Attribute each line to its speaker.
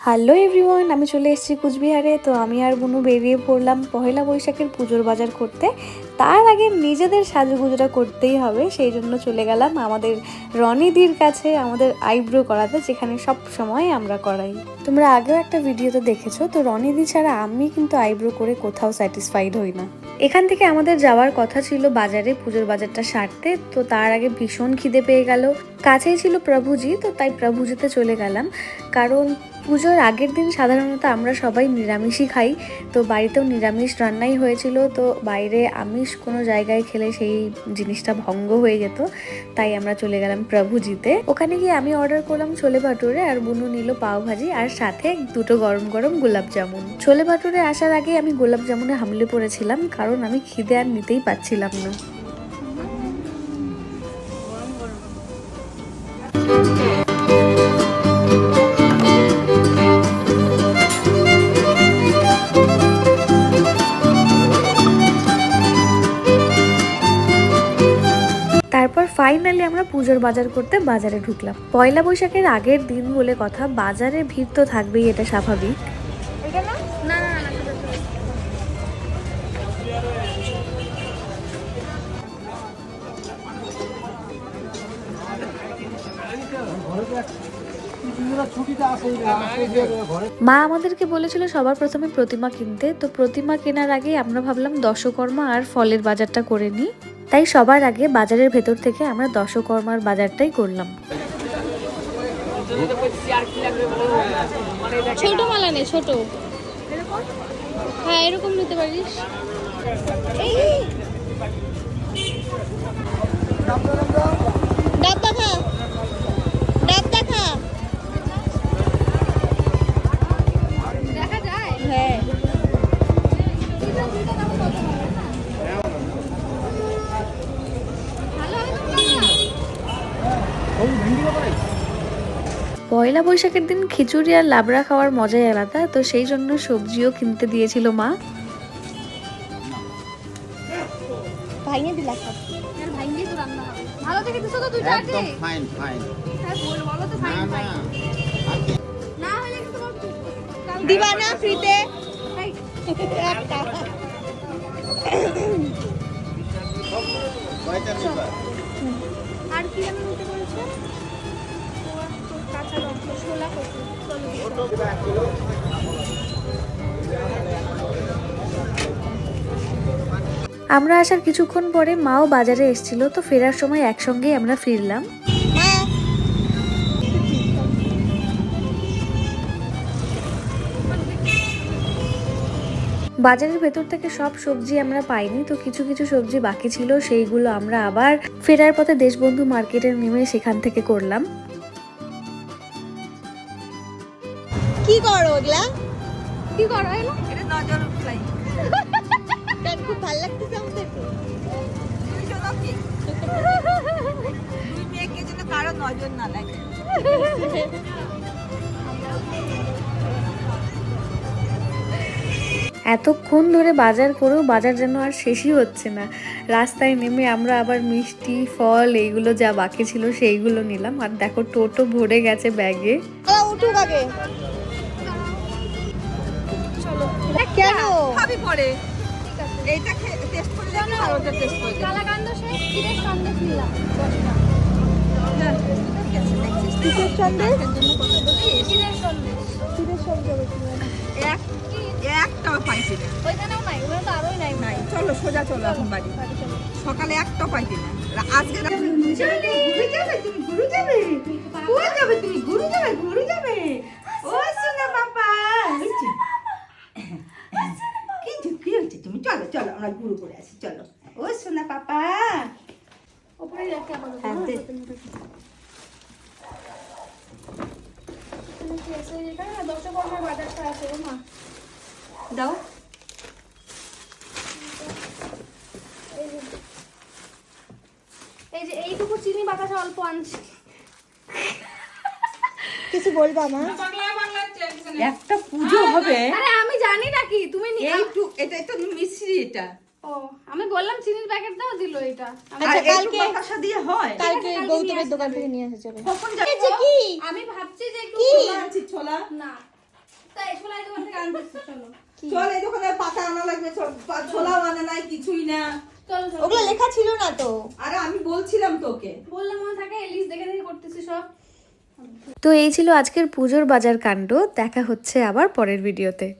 Speaker 1: Hello everyone, আমি চলে এসেছি কুচবিহারে। তো আমি আর বুনু বেরিয়ে পড়লাম পহেলা বৈশাখের পুজোর বাজার করতে। তার আগে নিজেদের সাজুগুজোটা করতেই হবে, সেই জন্য চলে গেলাম আমাদের রনিদির কাছে, আমাদের আইব্রো করাতে, যেখানে সব সময় আমরা করাই। তোমরা আগেও একটা ভিডিওতে দেখেছ, তো রনিদি ছাড়া আমি কিন্তু আইব্রো করে কোথাও স্যাটিসফাইড হই না। এখান থেকে আমাদের যাওয়ার কথা ছিল বাজারে পুজোর বাজারটা সারতে, তো তার আগে ভীষণ খিদে পেয়ে গেল। কাছেই ছিল প্রভুজি, তো তাই প্রভুজিতে চলে গেলাম। কারণ পুজোর আগের দিন সাধারণত আমরা সবাই নিরামিষই খাই, তো বাড়িতেও নিরামিষ রান্নাই হয়েছিল, তো বাইরে আমিষ কোনো জায়গায় খেলে সেই জিনিসটা ভঙ্গ হয়ে যেত, তাই আমরা চলে গেলাম প্রভুজিতে। ওখানে গিয়ে আমি অর্ডার করলাম ছোলে ভাটুরে আর বুনু নিল পাও ভাজি, আর সাথে দুটো গরম গরম গোলাপ জামুন। ছোলে ভাটুরে আসার আগে আমি গোলাপ জামুনে হামলে পড়েছিলাম, কারণ আমি খিদে আর নিতেই পাচ্ছিলাম না। তারপর ফাইনালি আমরা পুজোর বাজার করতে বাজারে ঢুকলাম। পয়লা বৈশাখের আগের দিন বলে কথা, বাজারে ভিড় তো থাকবেই, এটা স্বাভাবিক। মা আমাদেরকে বলেছিল সবার প্রথমে প্রতিমা কিনতে। তো প্রতিমা কেনার আগে আমরা ভাবলাম দশকর্মা আর ফলের বাজারটা করে নিই। তাই সবার আগে বাজারের ভেতর থেকে আমরা দশকর্মার বাজারটাই করলাম।
Speaker 2: ছোট মালা নে, ছোট। হ্যাঁ এরকম নিতে পারিস। ডাব
Speaker 1: পয়লা বৈশাখের দিন খিচুড়ি আর লাবড়া খাওয়ার মজাই আলাদা তো সেই জন্য সবজিও কিনতে দিয়েছিল মা।
Speaker 2: ভাইঙে দিলা সব আর ভাইঙে তো রান্না হবে। ভালো থেকে দিছো তো তুই
Speaker 3: একদম ফাইন ফাইন
Speaker 2: হ্যাঁ বল বলো তো ফাইন ফাইন না। হলে কিন্তু তোমার দিবা না ফ্রিতে? একটা। আর কি বলছো?
Speaker 1: আমরা আসার কিছুক্ষণ পরে মাও বাজারে এসেছিল, তো ফেরার সময় একসঙ্গেই আমরা ফিরলাম। বাজারের ভেতর থেকে সব সবজি আমরা পাইনি, তো কিছু কিছু সবজি বাকি ছিল, সেইগুলো আমরা আবার ফেরার পথে দেশবন্ধু মার্কেটে নেমে সেখান থেকে করলাম।
Speaker 2: করো ওগুলা? কি করো এটা নজর উঠলাই খুব ভালো লাগতেছে আমাদের
Speaker 4: দুই মেয়েকে যেন কারও নজর না লাগে।
Speaker 1: এতক্ষণ ধরে বাজার করেও বাজার যেন আর শেষই হচ্ছে না। রাস্তায় নেমে আমরা আবার মিষ্টি ফল এইগুলো যা বাকি ছিল সেইগুলো নিলাম। আর দেখো টোটো ভরে গেছে ব্যাগে।
Speaker 2: উঠুক আগে। কেন?
Speaker 4: খাবি পরে। এইটা টেস্ট করে দেখি আর ওটা টেস্ট করে
Speaker 2: কালাকান্দ শেষ ক্ষীরের সন্দেশ নিলাম? কিসের সন্দেশ? ক্ষীরের সন্দেশ ক্ষীরের সন্দেশ
Speaker 4: এক একটাও পাইছি না
Speaker 2: ওইখানেও নাই ওখানে তো আরোই নাই।
Speaker 4: নাই চলো সোজা চলো এখন বাড়ি। সকালে একটাও পাইছি না আজকে রা-
Speaker 5: ঘুরু যাবে তুমি ঘুরু যাবে? ঘুরু যাবে তুমি ঘুরু যাবে ঘুরু যাবে ও সোনা বাবা হয়েছে কিন্তু কি হচ্ছে তুমি চলো আমরা ঘুরু করে আসি চলো। ও সোনা পাপা। হ্যাঁ, দাও।
Speaker 2: এই যে। এইটুকু চিনি বাতাসা অল্প আনছি। কিছু বলবা মা?
Speaker 5: একটা পুজো হবে।
Speaker 2: আরে আমি জানি নাকি তুমি
Speaker 5: এটা এটা মিশ্রি এটা।
Speaker 2: ও আমি বললাম চিনির প্যাকেট দাও দিল এটা। আমি
Speaker 5: কালকে বাতাসা দিয়ে হয়।
Speaker 2: কালকে গৌতমের দোকান থেকে নিয়ে এসে এসেছে
Speaker 5: কখন যাবে?
Speaker 2: কি? আমি ভাবছি যে একটু
Speaker 5: ছোলা আনছি ছোলা।
Speaker 2: না। তাই ছোলাই দোকান থেকে আনতেছি চলো।
Speaker 5: চল এই দোকানে পাতা আনা লাগবে ছো- পা- ছোলাও আনা নাই কিছুই না।
Speaker 2: চলো চলো।
Speaker 4: ওগুলো লেখা ছিল না তো।
Speaker 5: আরে আমি বলছিলাম তোকে।
Speaker 2: বললাম মনে থাকে লিস্ট দেখে দেখে করতেছি সব।
Speaker 1: তো এই ছিল আজকের পুজোর বাজার কাণ্ড। দেখা হচ্ছে আবার পরের ভিডিওতে।